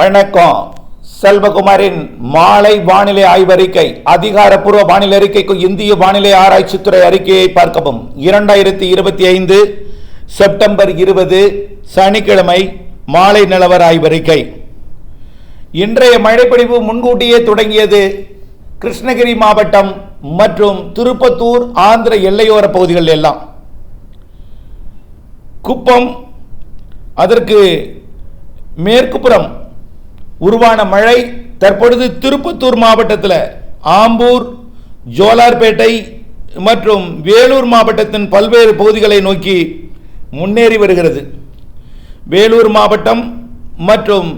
வணக்கம். செல்வகுமாரின் மாலை வானிலை ஆய்வறிக்கை அதிகாரப்பூர்வ வானிலை அறிக்கைக்கு இந்திய வானிலை ஆராய்ச்சித்துறை அறிக்கையை பார்க்கவும். இரண்டாயிரத்தி இருபத்தி ஐந்து செப்டம்பர் இருபது சனிக்கிழமை மாலை நிலவர ஆய்வறிக்கை. இன்றைய மழைப்பொழிவு முன்கூட்டியே தொடங்கியது கிருஷ்ணகிரி மாவட்டம் மற்றும் திருப்பத்தூர் ஆந்திர எல்லையோர பகுதிகள் எல்லாம். குப்பம் அதற்கு மேற்குப்புறம் உருவான மழை தற்பொழுது திருப்பத்தூர் மாவட்டத்தில் ஆம்பூர் ஜோலார்பேட்டை மற்றும் வேலூர் மாவட்டத்தின் பல்வேறு பகுதிகளை நோக்கி முன்னேறி வருகிறது. வேலூர் மாவட்டம் மற்றும்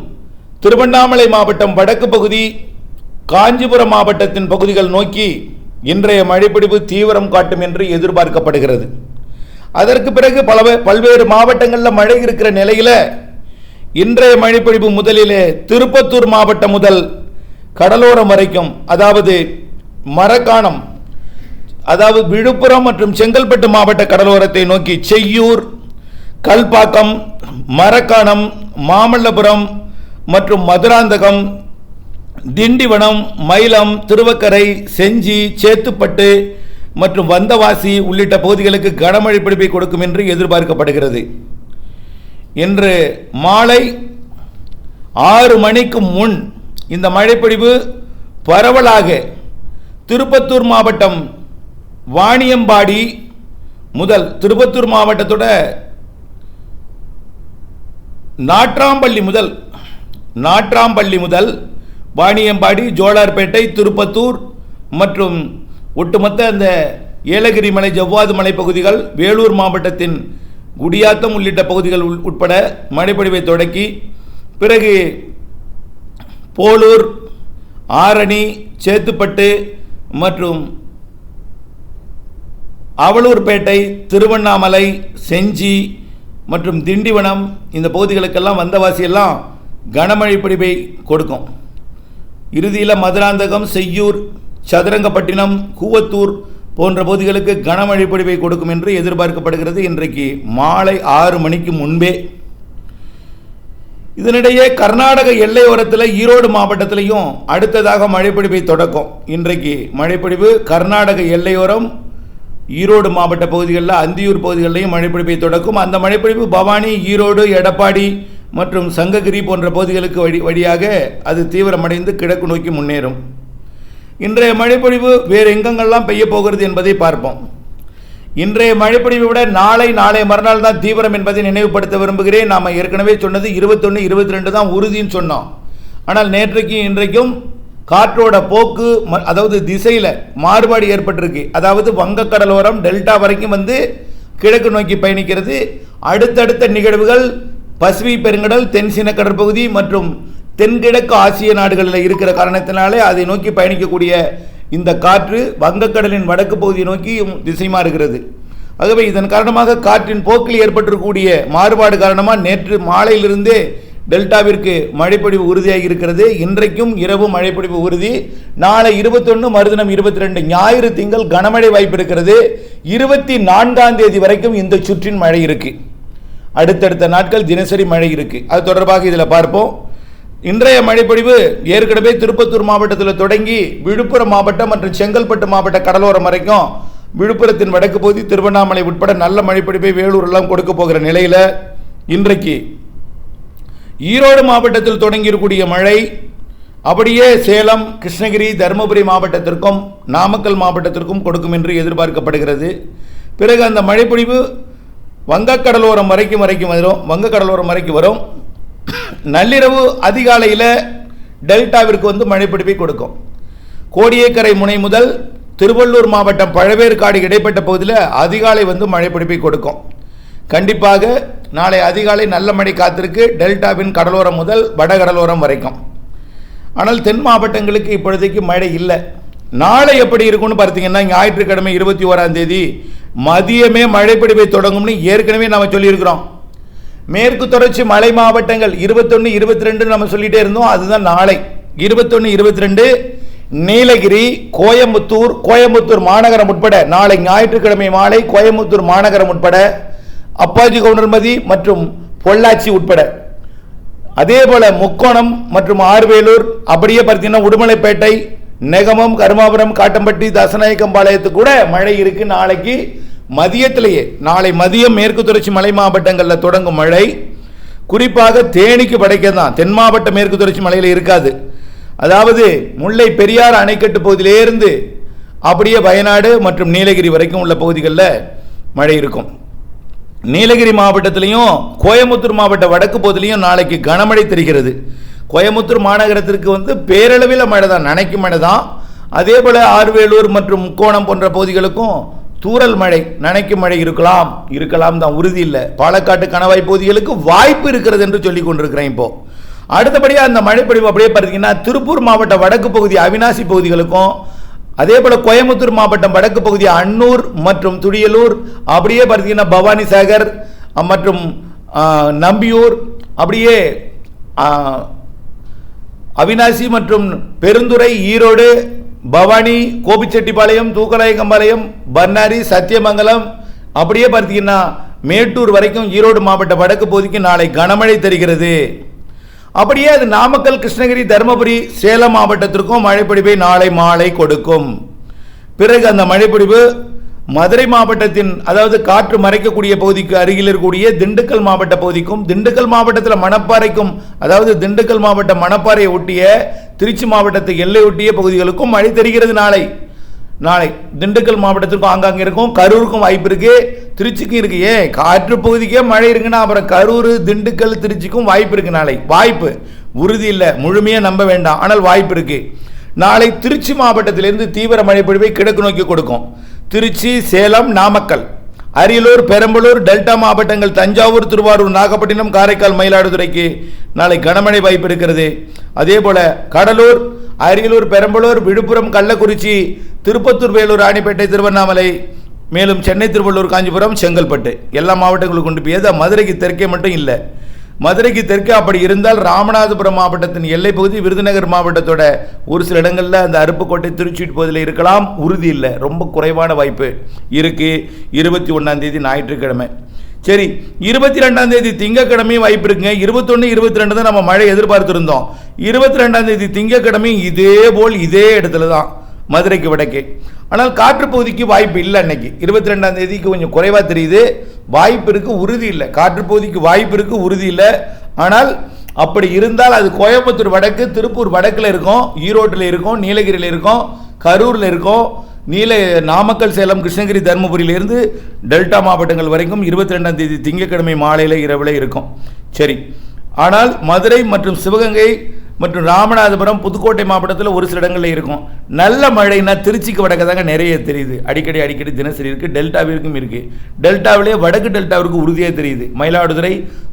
திருவண்ணாமலை மாவட்டம் வடக்கு பகுதி காஞ்சிபுரம் மாவட்டத்தின் பகுதிகள் நோக்கி இன்றைய மழைப்பிடிப்பு தீவிரம் காட்டும் என்று எதிர்பார்க்கப்படுகிறது. அதற்கு பிறகு பல பல்வேறு மாவட்டங்களில் மழை இருக்கிற நிலையில் இன்றைய மழைப்பொழிவு முதலிலே திருப்பத்தூர் மாவட்டம் முதல் கடலோரம் வரைக்கும் அதாவது மரக்காணம் அதாவது விழுப்புரம் மற்றும் செங்கல்பட்டு மாவட்ட கடலோரத்தை நோக்கி செய்யூர் கல்பாக்கம் மரக்காணம் மாமல்லபுரம் மற்றும் மதுராந்தகம் திண்டிவனம் மயிலம் திருவக்கரை செஞ்சி சேத்துப்பட்டு மற்றும் வந்தவாசி உள்ளிட்ட பகுதிகளுக்கு கனமழை பிடிப்பை கொடுக்கும் என்று எதிர்பார்க்கப்படுகிறது. இன்று மாலை ஆறு மணிக்கு முன் இந்த மழைப்பொழிவு பரவலாக திருப்பத்தூர் மாவட்டம் வாணியம்பாடி முதல் திருப்பத்தூர் மாவட்டத்தோட நாற்றாம்பள்ளி முதல் நாற்றாம்பள்ளி முதல் வாணியம்பாடி ஜோலார்பேட்டை திருப்பத்தூர் மற்றும் ஒட்டுமொத்த அந்த ஏலகிரி மலை ஜவ்வாது மலை பகுதிகள் வேலூர் மாவட்டத்தின் குடியாத்தம் உள்ளிட்ட பகுதிகள் உள்- உட்பட மழைப்பொழிவை தொடக்கி பிறகு போலூர் ஆரணி சேத்துப்பட்டு மற்றும் அவலூர்பேட்டை திருவண்ணாமலை செஞ்சி மற்றும் திண்டிவனம் இந்த பகுதிகளுக்கெல்லாம் வந்தவாசி எல்லாம் கனமழை பிடிப்பை கொடுக்கும். இறுதியில் மதுராந்தகம் செய்யூர் சதுரங்கப்பட்டினம் கூவத்தூர் போன்ற பகுதிகளுக்கு கனமழை பொழிவை கொடுக்கும் என்று எதிர்பார்க்கப்படுகிறது. இன்றைக்கு மாலை ஆறு மணிக்கு முன்பே இதனிடையே கர்நாடக எல்லையோரத்தில் ஈரோடு மாவட்டத்திலையும் அடுத்ததாக மழைப்பொழிவை தொடக்கும். இன்றைக்கு மழைப்பொழிவு கர்நாடக எல்லையோரம் ஈரோடு மாவட்ட பகுதிகளில் அந்தியூர் பகுதிகளிலையும் மழைப்பொழிவை தொடக்கும். அந்த மழைப்பொழிவு பவானி ஈரோடு எடப்பாடி மற்றும் சங்ககிரி போன்ற பகுதிகளுக்கு வழி வழியாக அது தீவிரமடைந்து கிழக்கு நோக்கி முன்னேறும். இன்றைய மழைப்பொழிவு வேறு எங்கெங்கெல்லாம் பெய்ய போகிறது என்பதை பார்ப்போம். இன்றைய மழைப்பொழிவை விட நாளை நாளை மறுநாள் தான் தீவிரம் என்பதை நினைவுபடுத்த விரும்புகிறேன். நாம் ஏற்கனவே சொன்னது இருபத்தொன்று இருபத்தி ரெண்டு தான் உறுதின்னு சொன்னோம். ஆனால் நேற்றைக்கும் இன்றைக்கும் காற்றோட போக்கு ம- அதாவது திசையில் மாறுபாடு ஏற்பட்டிருக்கு. அதாவது வங்கக்கடலோரம் டெல்டா வரைக்கும் வந்து கிழக்கு நோக்கி பயணிக்கிறது. அடுத்தடுத்த நிகழ்வுகள் பசிபிக் பெருங்கடல் தென்சீன கடற்பகுதி மற்றும் தென்கிழக்கு ஆசிய நாடுகளில் இருக்கிற காரணத்தினாலே அதை நோக்கி பயணிக்கக்கூடிய இந்த காற்று வங்கக்கடலின் வடக்கு பகுதியை நோக்கி திசை மாறுகிறது. ஆகவே இதன் காரணமாக காற்றின் போக்கில் ஏற்பட்டிருக்கக்கூடிய மாறுபாடு காரணமாக நேற்று மாலையிலிருந்தே டெல்டாவிற்கு மழைப்பொழிவு உறுதியாகி இருக்கிறது. இன்றைக்கும் இரவு மழைப்பொழிவு உறுதி. நாளை இருபத்தொன்று மறுதினம் இருபத்தி ரெண்டு ஞாயிறு திங்கள் கனமழை வாய்ப்பு இருக்கிறது. இருபத்தி நான்காம் தேதி வரைக்கும் இந்த சுற்றின் மழை இருக்கு. அடுத்தடுத்த நாட்கள் தினசரி மழை இருக்கு. அது தொடர்பாக இதில் பார்ப்போம். இன்றைய மழைப்பொழிவு ஏற்கனவே திருப்பத்தூர் மாவட்டத்தில் தொடங்கி விழுப்புரம் மாவட்டம் மற்றும் செங்கல்பட்டு மாவட்ட கடலோரம் வரைக்கும் விழுப்புரத்தின் வடக்கு பகுதி திருவண்ணாமலை உட்பட நல்ல மழைப்பொழிவை வேலூரெல்லாம் கொடுக்க போகிற நிலையில் இன்றைக்கு ஈரோடு மாவட்டத்தில் தொடங்கியிருக்கூடிய மழை அப்படியே சேலம் கிருஷ்ணகிரி தருமபுரி மாவட்டத்திற்கும் நாமக்கல் மாவட்டத்திற்கும் கொடுக்கும் என்று எதிர்பார்க்கப்படுகிறது. பிறகு அந்த மழைப்பொழிவு வங்கக்கடலோரம் வரைக்கும் வரைக்கும் வரும் வங்கக்கடலோரம் வரைக்கும் வரும். நள்ளிரவு அதிகாலையில் டெல்டாவிற்கு வந்து மழைப்பிடிப்பை கொடுக்கும். கோடியக்கரை முனை முதல் திருவள்ளூர் மாவட்டம் பழவேற்காடு இடைப்பட்ட பகுதியில் அதிகாலை வந்து மழைப்பிடிப்பை கொடுக்கும். கண்டிப்பாக நாளை அதிகாலை நல்ல மழை காத்திருக்கு. டெல்டாவின் கடலோரம் முதல் வடகடலோரம் வரைக்கும். ஆனால் தென் மாவட்டங்களுக்கு இப்பொழுதைக்கு மழை இல்லை. நாளை எப்படி இருக்கும்னு பார்த்தீங்கன்னா ஞாயிற்றுக்கிழமை இருபத்தி ஓராம் தேதி மதியமே மழைப்பிடிப்பை தொடங்கும்னு ஏற்கனவே நம்ம சொல்லியிருக்கிறோம். மேற்கு தொடர்ச்சி மலை மாவட்டங்கள் இருபத்தொன்று இருபத்தி ரெண்டு நம்ம சொல்லிட்டே இருந்தோம். அதுதான் நாளை. இருபத்தொன்று இருபத்தி ரெண்டு நீலகிரி கோயம்புத்தூர் கோயம்புத்தூர் மாநகரம் உட்பட நாளை ஞாயிற்றுக்கிழமை மாலை கோயம்புத்தூர் மாநகரம் உட்பட அப்பாஜி கவுண்டர்மதி மற்றும் பொள்ளாச்சி உட்பட. அதே போல் முக்கோணம் மற்றும் ஆர்வேலூர் அப்படியே பார்த்தீங்கன்னா உடுமலைப்பேட்டை நெகமம் கருமாபுரம் காட்டம்பட்டி தசநாயக்கம்பாளையத்துக்கு கூட மழை இருக்கு நாளைக்கு. மதியத்திலேயே நாளை மதியம் மேற்கு தொடர்ச்சி மலை மாவட்டங்களில் தொடங்கும் மழை குறிப்பாக தேனிக்கு படைக்க தான் தென் மாவட்ட மேற்கு தொடர்ச்சி மலையில் இருக்காது. அதாவது முல்லை பெரியார் அணைக்கட்டு பகுதியிலேருந்து அப்படியே வயநாடு மற்றும் நீலகிரி வரைக்கும் உள்ள பகுதிகளில் மழை இருக்கும். நீலகிரி மாவட்டத்திலையும் கோயமுத்தூர் மாவட்ட வடக்கு பகுதியிலையும் நாளைக்கு கனமழை தெரிகிறது. கோயமுத்தூர் மாநகரத்திற்கு வந்து பேரளவில் மழை தான் நனைக்கும் மழை தான் அதே போல் ஆர்வேலூர் மற்றும் முக்கோணம் போன்ற பகுதிகளுக்கும் தூரல் மழை நனைக்கும் மழை இருக்கலாம். இருக்கலாம் தான் உறுதி இல்லை. பாலக்காட்டு கணவாய் பகுதிகளுக்கு வாய்ப்பு இருக்கிறது என்று சொல்லி கொண்டிருக்கிறேன் இப்போ. அடுத்தபடியாக அந்த மழைப்பொழிவு அப்படியே பார்த்தீங்கன்னா திருப்பூர் மாவட்ட வடக்கு பகுதி அவினாசி பகுதிகளுக்கும் அதே போல் கோயம்புத்தூர் மாவட்டம் வடக்கு பகுதி அன்னூர் மற்றும் துடியலூர் அப்படியே பார்த்தீங்கன்னா பவானி சாகர் மற்றும் நம்பியூர் அப்படியே அவினாசி மற்றும் பெருந்துறை ஈரோடு பவானி கோபிச்செட்டிப்பாளையம் தூக்கநாயக்கம்பாளையம் பன்னாரி சத்தியமங்கலம் அப்படியே பார்த்தீங்கன்னா மேட்டூர் வரைக்கும் ஈரோடு மாவட்ட வடக்கு பகுதிக்கு நாளை கனமழை தருகிறது. அப்படியே அது நாமக்கல் கிருஷ்ணகிரி தருமபுரி சேலம் மாவட்டத்திற்கும் மழைப்பொழிவை நாளை மாலை கொடுக்கும். பிறகு அந்த மழைப்பொழிவு மதுரை மாவட்டத்தின் அதாவது காற்று மறைக்கக்கூடிய பகுதிக்கு அருகில் இருக்கக்கூடிய திண்டுக்கல் மாவட்ட பகுதிக்கும் திண்டுக்கல் மாவட்டத்தில் மணப்பாறைக்கும் அதாவது திண்டுக்கல் மாவட்ட மணப்பாறையை ஒட்டிய திருச்சி மாவட்டத்தை எல்லை ஒட்டிய பகுதிகளுக்கும் மழை தெரிகிறது நாளை. நாளை திண்டுக்கல் மாவட்டத்திற்கும் ஆங்காங்கே இருக்கும் கரூருக்கும் வாய்ப்பு இருக்கு. திருச்சிக்கும் இருக்கு. ஏன் காற்று பகுதிக்கே மழை இருக்குன்னா அப்புறம் கரூர் திண்டுக்கல் திருச்சிக்கும் வாய்ப்பு இருக்கு நாளை. வாய்ப்பு உறுதி இல்லை முழுமையாக நம்ப வேண்டாம். ஆனால் வாய்ப்பு இருக்கு. நாளை திருச்சி மாவட்டத்திலிருந்து தீவிர மழை பொழிவை கிழக்கு நோக்கி கொடுக்கும். திருச்சி சேலம் நாமக்கல். அரியலூர் பெரம்பலூர் டெல்டா மாவட்டங்கள் தஞ்சாவூர் திருவாரூர் நாகப்பட்டினம் காரைக்கால் மயிலாடுதுறைக்கு நாளை கனமழை வாய்ப்பு இருக்கிறது. அதே போல கடலூர் அரியலூர் பெரம்பலூர் விழுப்புரம் கள்ளக்குறிச்சி திருப்பத்தூர் வேலூர் ராணிப்பேட்டை திருவண்ணாமலை மேலும் சென்னை திருவள்ளூர் காஞ்சிபுரம் செங்கல்பட்டு. எல்லா மாவட்டங்களுக்கும் கொண்டு போய் மதுரைக்கு தெற்கே மட்டும் இல்லை. மதுரைக்கு தெற்கு அப்படி இருந்தால் ராமநாதபுரம் மாவட்டத்தின் எல்லைப் பகுதி விருதுநகர் மாவட்டத்தோட ஒரு சில இடங்களில் அந்த அருப்புக்கோட்டை திருச்சி பகுதியில் இருக்கலாம். உறுதி இல்லை. ரொம்ப குறைவான வாய்ப்பு இருக்குது இருபத்தி ஒன்றாம் தேதி ஞாயிற்றுக்கிழமை. சரி இருபத்தி ரெண்டாம் தேதி திங்கக்கிழமையும் வாய்ப்பு இருக்குங்க. இருபத்தொன்று இருபத்தி ரெண்டு தான் நம்ம மழை எதிர்பார்த்துருந்தோம். இருபத்தி ரெண்டாம் தேதி திங்கக்கிழமையும் இதே போல் இதே இடத்துல தான் மதுரைக்கு வடக்கே. ஆனால் காற்று பகுதிக்கு வாய்ப்பு இல்லை அன்னைக்கு. இருபத்தி ரெண்டாம் தேதிக்கு கொஞ்சம் குறைவாக தெரியுது. வாய்ப்பு இருக்கு உறுதி இல்லை. காற்று பகுதிக்கு வாய்ப்பு இருக்கு உறுதி இல்லை. ஆனால் அப்படி இருந்தால் அது கோயம்புத்தூர் வடக்கு திருப்பூர் வடக்கில் இருக்கும் ஈரோட்டில் இருக்கும் நீலகிரியில் இருக்கும் கரூரில் இருக்கும். நீல நாமக்கல் சேலம் கிருஷ்ணகிரி தருமபுரியிலிருந்து டெல்டா மாவட்டங்கள் வரைக்கும் இருபத்தி ரெண்டாம் தேதி திங்கட்கிழமை மாலையில் இரவில் இருக்கும். சரி. ஆனால் மதுரை மற்றும் சிவகங்கை மற்றும் ராமநாதபுரம் புதுக்கோட்டை மாவட்டத்தில் ஒரு சில இடங்களில் இருக்கும். நல்ல மழைனா திருச்சிக்கு வடக்க தாங்க நிறைய தெரியுது. அடிக்கடி அடிக்கடி தினசரி இருக்குது டெல்டாவிற்கும் இருக்குது டெல்டாவிலே வடக்கு டெல்டாவிற்கு உறுதியாக தெரியுது. மயிலாடுதுறை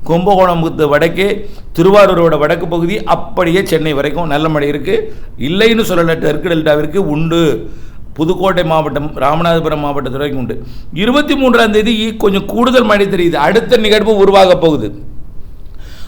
கும்பகோணம் வடக்கே திருவாரூரோட வடக்கு பகுதி அப்படியே சென்னை வரைக்கும் நல்ல மழை இருக்குது இல்லைன்னு சொல்லலை தெற்கு டெல்டாவிற்கு உண்டு. புதுக்கோட்டை மாவட்டம் ராமநாதபுரம் மாவட்டத்தில் வரைக்கும் உண்டு. இருபத்தி மூன்றாம் தேதி கொஞ்சம் கூடுதல் மழை தெரியுது. அடுத்த நிகழ்வு உருவாக போகுது.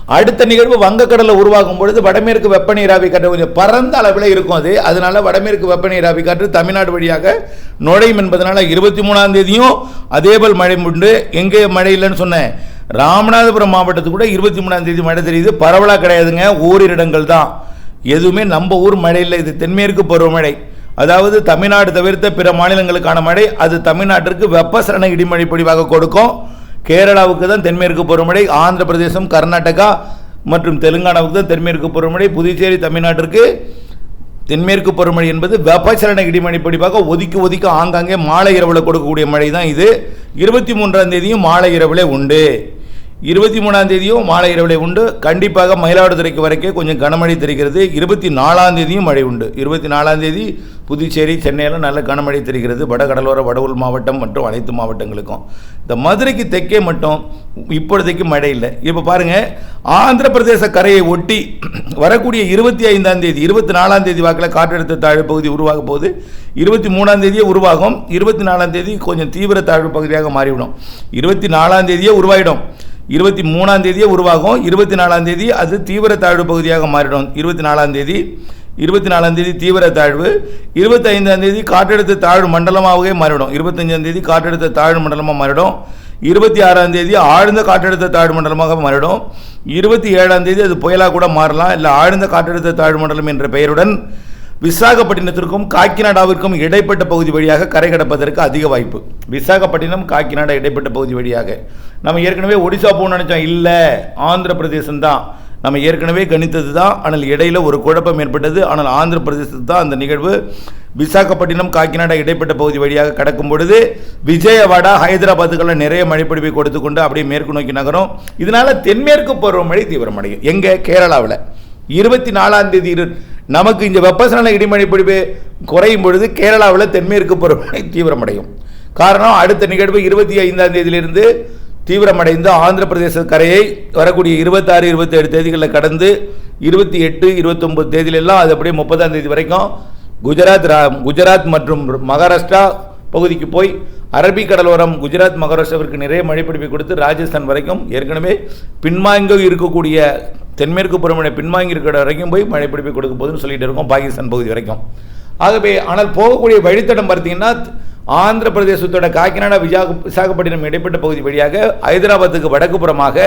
அடுத்த நிகழ்வு வங்கக்கடலில் உருவாகும் பொழுது வடமேற்கு வெப்பநீராவி காற்று கொஞ்சம் பரந்த அளவில் இருக்கும் அது. அதனால வடமேற்கு வெப்பநீராவி காற்று தமிழ்நாடு வழியாக நுழையும் என்பதனால இருபத்தி மூணாம் தேதியும் அதேபோல் மழை உண்டு. எங்கே மழை இல்லைன்னு சொன்னேன். ராமநாதபுரம் மாவட்டத்துக்கு கூட இருபத்தி மூணாம் தேதி மழை தெரியுது. பரவலாக கிடையாதுங்க. ஓரிரு இடங்கள் தான். எதுவுமே நம்ம ஊர் மழை இல்லை. இது தென்மேற்கு பருவமழை. அதாவது தமிழ்நாடு தவிர்த்த பிற மாநிலங்களுக்கான மழை. அது தமிழ்நாட்டிற்கு வெப்பசலன இடிமழை பொழிவாக கொடுக்கும். கேரளாவுக்கு தான் தென்மேற்கு பருவமழை ஆந்திர பிரதேசம் கர்நாடகா மற்றும் தெலுங்கானாவுக்கு தான் தென்மேற்கு பருவமழை புதுச்சேரி தமிழ்நாட்டிற்கு தென்மேற்கு பருவமழை என்பது வெப்பச்சலன இடிமழை படிப்பாக ஒதுக்கி ஒதுக்கி ஆங்காங்கே மாலை இரவில் கொடுக்கக்கூடிய மழை தான் இது. இருபத்தி மூன்றாம் தேதியும் மாலை இரவிலே உண்டு. இருபத்தி மூணாம் தேதியும் மாலை இரவிலே உண்டு. கண்டிப்பாக மயிலாடுதுறைக்கு வரைக்கும் கொஞ்சம் கனமழை தெரிகிறது. இருபத்தி நாலாம் தேதியும் மழை உண்டு. இருபத்தி நாலாம் தேதி புதுச்சேரி சென்னையில் நல்ல கனமழை தெரிகிறது. வடகடலோர வடவுள் மாவட்டம் மற்றும் அனைத்து மாவட்டங்களுக்கும். இந்த மதுரைக்கு தெற்கே மட்டும் இப்பொழுதைக்கு மழை இல்லை. இப்போ பாருங்கள் ஆந்திர பிரதேச கரையை ஒட்டி வரக்கூடிய இருபத்தி ஐந்தாம் தேதி இருபத்தி நாலாம் தேதி வாக்கில் காற்றழுத்த தாழ்வு பகுதி உருவாக போகுது. இருபத்தி மூணாம் தேதியே உருவாகும். இருபத்தி நாலாம் தேதி கொஞ்சம் தீவிர தாழ்வு பகுதியாக மாறிவிடும். இருபத்தி நாலாம் தேதியே உருவாகிடும் இருபத்தி மூணாம் தேதியே உருவாகும். இருபத்தி நாலாம் தேதி அது தீவிர தாழ்வு பகுதியாக மாறிடும். இருபத்தி நாலாம் தேதி இருபத்தி நாலாம் தேதி தீவிர தாழ்வு இருபத்தைந்தாந்தேதி தேதி காற்றழுத்த தாழ்வு மண்டலமாகவே மாறிடும் இருபத்தஞ்சாம் தேதி காற்றழுத்த தாழ்வு மண்டலமாக மாறிடும் இருபத்தி ஆறாம் தேதி ஆழ்ந்த காற்றழுத்த தாழ்வு மண்டலமாக மாறிடும் இருபத்தி ஏழாம் தேதி அது புயலாக கூட மாறலாம். இல்லை ஆழ்ந்த காற்றழுத்த தாழ்வு மண்டலம் என்ற பெயருடன் விசாகப்பட்டினத்திற்கும் காக்கிநாடாவிற்கும் இடைப்பட்ட பகுதி வழியாக கரை கடப்பதற்கு அதிக வாய்ப்பு. விசாகப்பட்டினம் காக்கிநாடா இடைப்பட்ட பகுதி வழியாக. நம்ம ஏற்கனவே ஒடிசா போகணும்னு நினச்சோம். இல்லை ஆந்திர பிரதேசம் தான் நம்ம ஏற்கனவே கணித்தது தான் ஆனால் இடையில் ஒரு குழப்பம் ஏற்பட்டது. ஆனால் ஆந்திர பிரதேசத்தில் தான் அந்த நிகழ்வு விசாகப்பட்டினம் காக்கிநாடா இடைப்பட்ட பகுதி வழியாக கடக்கும் பொழுது விஜயவாடா ஹைதராபாத்துக்கெல்லாம் நிறைய மழைப்பிடிப்பை கொடுத்து கொண்டு அப்படியே மேற்கு நோக்கி நகரும். இதனால் தென்மேற்கு பருவமழை தீவிரமடையும். எங்கே? கேரளாவில். இருபத்தி நாலாம் தேதி இரு நமக்கு இந்த வெப்பசலன இடிமழை பிடிப்பு குறையும் பொழுது கேரளாவில் தென்மேற்கு பருவமழை தீவிரமடையும். காரணம் அடுத்த நிகழ்வு இருபத்தி ஐந்தாம் தேதியிலிருந்து தீவிரமடைந்து ஆந்திர பிரதேச கரையை வரக்கூடிய இருபத்தாறு இருபத்தி ஏழு தேதிகளில் கடந்து இருபத்தி எட்டு இருபத்தொம்பது தேதியிலெல்லாம் அது அப்படியே முப்பதாம் தேதி வரைக்கும் குஜராத் ரா- குஜராத் மற்றும் மகாராஷ்டிரா பகுதிக்கு போய் அரபிக் கடலோரம் குஜராத் மகாராஷ்டிராவிற்கு நிறைய மழைப்பிடிப்பை கொடுத்து ராஜஸ்தான் வரைக்கும் ஏற்கனவே பின்வாங்கி இருக்கக்கூடிய தென்மேற்கு பருவமழை பின்வாங்கி இருக்கிற வரைக்கும் போய் மழைப்பிடிப்பை கொடுக்க போதுன்னு சொல்லிட்டு இருக்கோம் பாகிஸ்தான் பகுதி வரைக்கும். ஆகவே ஆனால் போகக்கூடிய வழித்தடம் பார்த்தீங்கன்னா ஆந்திர பிரதேசத்தோட காக்கிநாடா விஜா விசாகப்பட்டினம் இடைப்பட்ட பகுதி வழியாக ஹைதராபாத்துக்கு வடக்கு புறமாக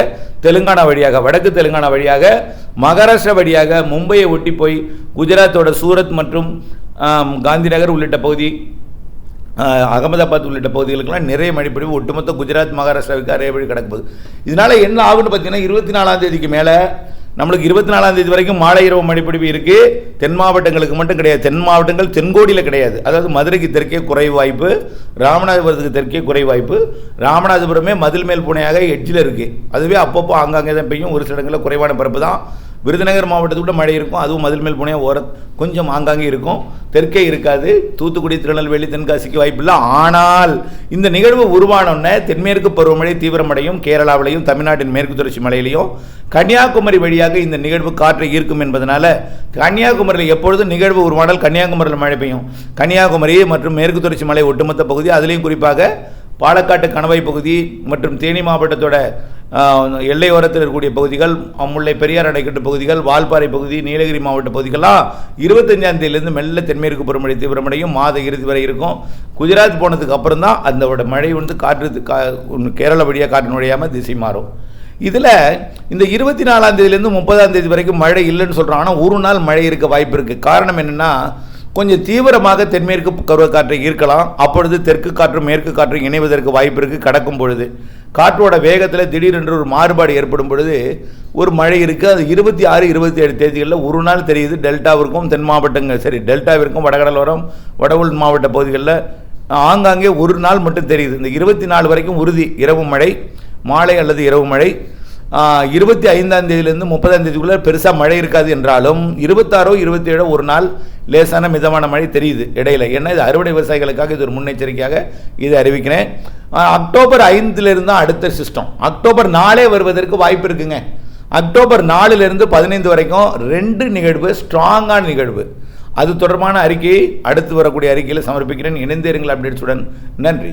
தெலுங்கானா வழியாக வடக்கு தெலுங்கானா வழியாக மகாராஷ்டிரா வழியாக மும்பையை ஒட்டி போய் குஜராத்தோட சூரத் மற்றும் காந்திநகர் உள்ளிட்ட பகுதி அகமதாபாத் உள்ளிட்ட பகுதிகளுக்கெல்லாம் நிறைய மழைப்பொழிவு ஒட்டுமொத்த குஜராத் மகாராஷ்டிராவுக்கு அரைய வழி கிடக்குது. இதனால் என்ன ஆகுன்னு பார்த்தீங்கன்னா இருபத்தி நாலாம் தேதிக்கு மேலே நம்மளுக்கு இருபத்தி நாலாம் தேதி வரைக்கும் மாலை இரவு மழைப்பிடிவு இருக்குது தென் மாவட்டங்களுக்கு மட்டும் கிடையாது. தென் மாவட்டங்கள் தென்கோடியில் கிடையாது. அதாவது மதுரைக்கு தெற்கே குறைவு வாய்ப்பு ராமநாதபுரத்துக்கு தெற்கே குறைவு வாய்ப்பு. ராமநாதபுரமே மதில் மேல் புனையாக எட்ஜில் இருக்குது அதுவே அப்பப்போ ஆங்காங்கே தான் பெய்யும். ஒரு சில இடங்களில் குறைவான பரப்பு தான். விருதுநகர் மாவட்டத்தை கூட மழை இருக்கும். அதுவும் மதில் மேல் புனையாக ஓர கொஞ்சம் ஆங்காங்கே இருக்கும். தெற்கே இருக்காது. தூத்துக்குடி திருநெல்வேலி தென்காசிக்கு வாய்ப்பில்லை. ஆனால் இந்த நிகழ்வு உருவானோடனே தென்மேற்கு பருவமழை தீவிரமடையும். கேரளாவிலையும் தமிழ்நாட்டின் மேற்கு தொடர்ச்சி மலையிலையும் கன்னியாகுமரி வழியாக இந்த நிகழ்வு காற்றை ஈர்க்கும் என்பதனால கன்னியாகுமரியில் எப்பொழுதும் நிகழ்வு உருவானால் கன்னியாகுமரியில் மழை பெய்யும். கன்னியாகுமரி மற்றும் மேற்கு தொடர்ச்சி மலை ஒட்டுமொத்த பகுதி அதுலேயும் குறிப்பாக பாலக்காட்டு கணவாய் பகுதி மற்றும் தேனி மாவட்டத்தோட எல்லையோரத்தில் இருக்கக்கூடிய பகுதிகள் முல்லை பெரியார் அணைக்கட்டு பகுதிகள் வால்பாறை பகுதி நீலகிரி மாவட்ட பகுதிகள்லாம் இருபத்தஞ்சாம் தேதியிலேருந்து மெல்ல தென்மேற்கு பருவமழை தீவிரமடையும் மாத இறுதி வரை இருக்கும். குஜராத் போனதுக்கு அப்புறம் தான் அதோட மழை வந்து காற்று கா கேரள வழியாக காற்று நுழையாமல் திசை மாறும். இதில் இந்த இருபத்தி நாலாம் தேதியிலேருந்து முப்பதாம் தேதி வரைக்கும் மழை இல்லைன்னு சொல்கிறோம் ஆனால் ஒரு நாள் மழை இருக்க வாய்ப்பு இருக்குது காரணம் என்னென்னா கொஞ்சம் தீவிரமாக தென்மேற்கு பருவக்காற்றை ஈர்க்கலாம் அப்பொழுது தெற்கு காற்றும் மேற்கு காற்றும் இணைவதற்கு வாய்ப்பு இருக்குது கடக்கும் பொழுது. காற்றோட வேகத்தில் திடீரென்று ஒரு மாறுபாடு ஏற்படும் பொழுது ஒரு மழை இருக்குது அது இருபத்தி ஆறு இருபத்தி ஏழு தேதிகளில் ஒரு நாள் தெரியுது டெல்டாவிற்கும் தென் மாவட்டங்கள் சரி டெல்டாவிற்கும் வடகடலோரம் வட உள் மாவட்ட பகுதிகளில் ஆங்காங்கே ஒரு நாள் மட்டும் தெரியுது. இந்த இருபத்தி நாலு வரைக்கும் உறுதி இரவு மழை மாலை அல்லது இரவு மழை. இருபத்தி ஐந்தாம் தேதியிலேருந்து முப்பதாம் தேதிக்குள்ளே பெருசாக மழை இருக்காது என்றாலும் இருபத்தாறோ இருபத்தி ஏழோ ஒரு நாள் லேசான மிதமான மழை தெரியுது இடையில. ஏன்னா இது அறுவடை விவசாயிகளுக்காக இது ஒரு முன்னெச்சரிக்கையாக இதை அறிவிக்கிறேன். அக்டோபர் ஐந்துலேருந்து தான் அடுத்த சிஸ்டம் அக்டோபர் நாளே வருவதற்கு வாய்ப்பு இருக்குங்க. அக்டோபர் நாலுலேருந்து பதினைந்து வரைக்கும் ரெண்டு நிகழ்வு ஸ்ட்ராங்கான நிகழ்வு. அது தொடர்பான அறிக்கையை அடுத்து வரக்கூடிய அறிக்கையில் சமர்ப்பிக்கிறேன். இணைந்தேருங்கள் அப்டேட்ஸுடன் நன்றி.